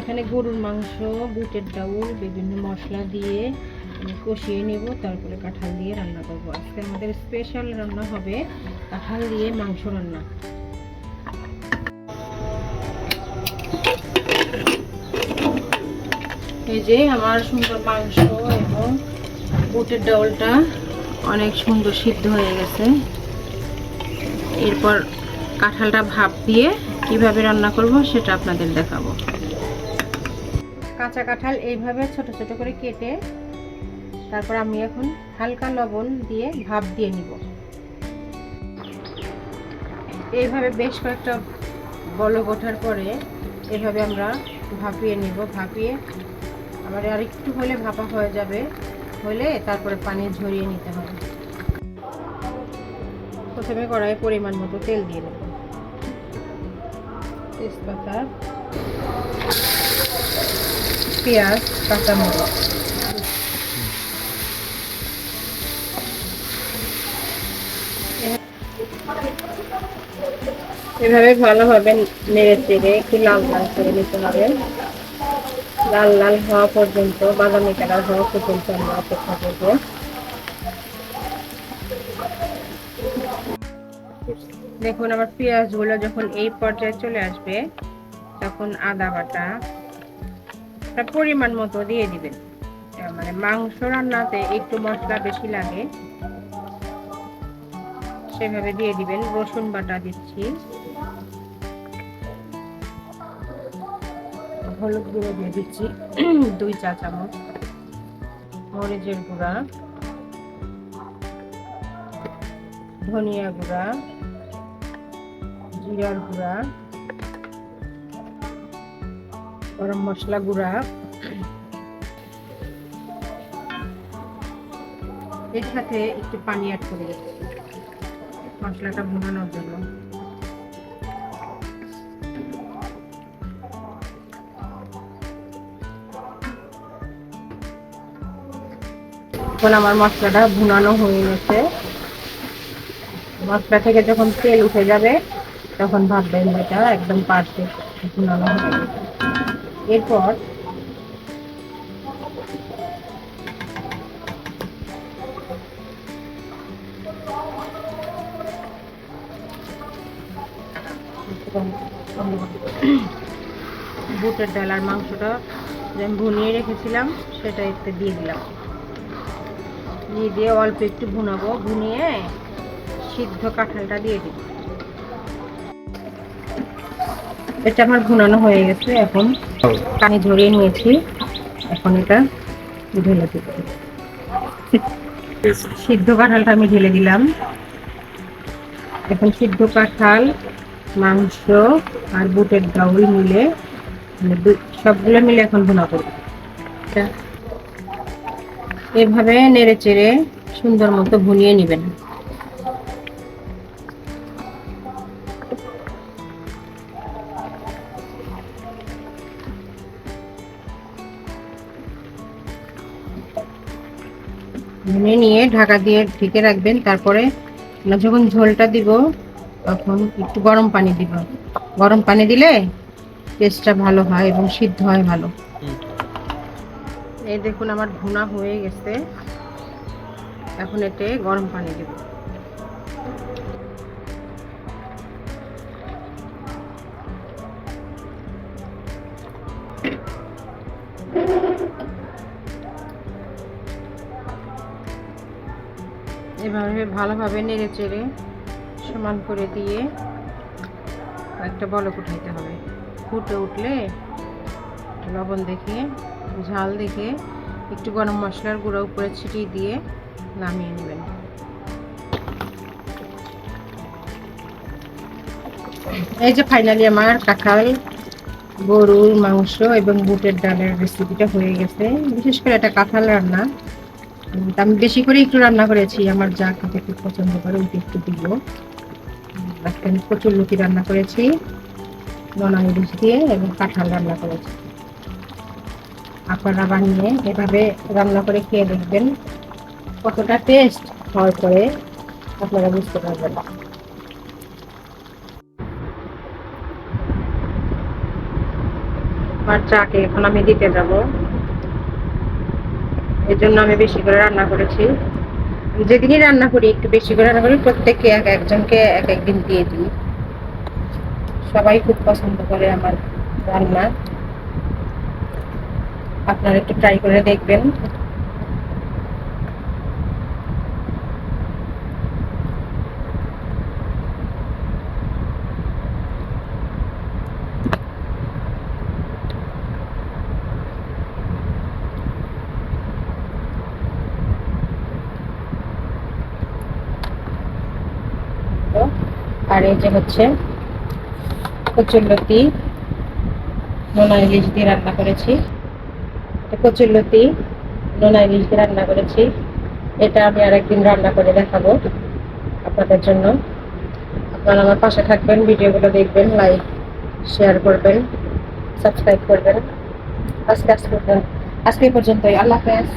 এখানে গরুর মাংস, বুটের ডাউল, বিভিন্ন মশলা দিয়ে কষিয়ে নেব, তারপরে কাঁঠাল দিয়ে রান্না করব। আজকে আমাদের স্পেশাল রান্না হবে কাঁঠাল দিয়ে মাংস রান্না। এই যে আমার সুন্দর মাংস এবং বুটের ডাউলটা অনেক সুন্দর সিদ্ধ হয়ে গেছে। এরপর কাঁঠালটা ভাপ দিয়ে কীভাবে রান্না করব সেটা আপনাদের দেখাবো। কাঁচা কাঁঠাল এইভাবে ছোট ছোট করে কেটে তারপর আমি এখন হালকা লবণ দিয়ে ভাপ দিয়ে নিব। এইভাবে বেশ কয়েকটা বলক ওঠার পরে এভাবে আমরা ভাপিয়ে নিব। ভাপিয়ে আবার আর একটু হলে ভাপা হয়ে যাবে, হলে তারপরে পানি ঝরিয়ে নিতে হবে। প্রথমে কড়াইয়ে পরিমাণ মতো তেল দিয়ে নেব। তেজপাতা। পেঁয়াজ, কাঁচামরিচ। এভাবে ভালোভাবে নেড়ে চেড়ে একটু লাল লাল করে নিতে হবে। লাল লাল হওয়া পর্যন্ত, বাদামি কালার হওয়া পর্যন্ত আমরা অপেক্ষা করব। দেখুন, আমার পেঁয়াজগুলো যখন এই পর্যায়ে চলে আসবে, তখন আদা বাটা একটা পরিমাণ মতো দিয়ে দিবেন। মানে মাংস রান্নাতে একটু মশলা বেশি লাগে, সেভাবে দিয়ে দিবেন। রসুন বাটা দিচ্ছি। হলুদ গুঁড়ো দিয়ে দিচ্ছি। দুই চা চামচ। মরিচের গুঁড়া। ধনিয়া গুঁড়া। জিরার গুঁড়া। গরম মশলা গুঁড়া। এর সাথে একটু পানি অ্যাড করে মশলাটা ভুনানোর জন্য। এখন আমার মশলাটা ভুনানো হয়ে গেছে। মশলা থেকে যখন তেল উঠে যাবে, তখন ভাববেন যেটা একদম পারফেক্ট ভুনানো হয়ে গেছে। এরপর বুটের ডাল আর মাংসটা আমি ভুনিয়ে রেখেছিলাম, সেটা একটু দিয়ে দিলাম। দিয়ে দিয়ে অল্প একটু ভুনাবো, ভুনিয়ে সিদ্ধ কাঁঠালটা দিয়ে দিই এটা আমার ভুনানো হয়ে গেছে এখন। পানি ঝরিয়ে নিয়েছি। এখন এটা ঢেলে দিচ্ছি সিদ্ধ কাঁঠালটা আমি ঢেলে দিলাম। এখন সিদ্ধ কাঁঠাল মাংস আর বুটের ডাউল মিলে মানে সবগুলো মিলে এখন ভুনা করব। এভাবে নেড়ে চেড়ে সুন্দর মতো ভুনিয়ে নেবেন। ভুনে নিয়ে ঢাকা দিয়ে ঢেকে রাখবেন। তারপরে যখন ঝোলটা দিব, তখন একটু গরম পানি দিব। গরম পানি দিলে টেস্টটা ভালো হয় এবং সিদ্ধ হয় ভালো। এই দেখুন, আমার ভুনা হয়ে গেছে। এখন এতে গরম পানি দেব। এভাবে ভালোভাবে নেড়ে চেড়ে সমান করে দিয়ে একটা বলক উঠাইতে হবে। ফুটে উঠলে লবণ দেখে ঝাল দেখে একটু গরম মশলার গুঁড়ো উপরে ছিটিয়ে দিয়ে নামিয়ে নেবেন। এই যে ফাইনালি আমার কাঁঠাল, গরুর মাংস এবং বুটের ডালের রেসিপিটা হয়ে গেছে। বিশেষ করে এটা কাঁঠাল রান্না। আমি বেশি করে একটু রান্না করেছি। আমার যা খেতে খুব পছন্দ করে ওইটা একটু দিব। আজকে আমি প্রচুর লুচি রান্না করেছি নোনা মরিচ দিয়ে এবং কাঁঠাল রান্না করেছি। আপনারা বানিয়ে এভাবে রান্না করে খেয়ে দেখবেন কতটা টেস্ট হওয়ার পরে, আপনারা বুঝতে পারবেন। আমার চাকে এখন আমি দিতে যাব। এর জন্য আমি বেশি করে রান্না করেছি। যেদিনই রান্না করি, একটু বেশি করে রান্না করি, প্রত্যেককে এক একজনকে এক একদিন দিয়ে দিই। সবাই খুব পছন্দ করে আমার রান্না। আপনারা একটু ট্রাই করে দেখবেন। আর এই যে হচ্ছে কচুরলতি, নোনা ইলিশ দিয়ে রান্না করেছি। কচুরলতি, নোনা ইলিশ দিয়ে রান্না করেছি। এটা আমি আরেকদিন রান্না করে দেখাবো আপনাদের জন্য। আপনারা আমার পাশে থাকবেন, ভিডিওগুলো দেখবেন, লাইক, শেয়ার করবেন, সাবস্ক্রাইব করবেন। আজকে আজকে আজকে পর্যন্তই। আল্লাহ হাফেজ।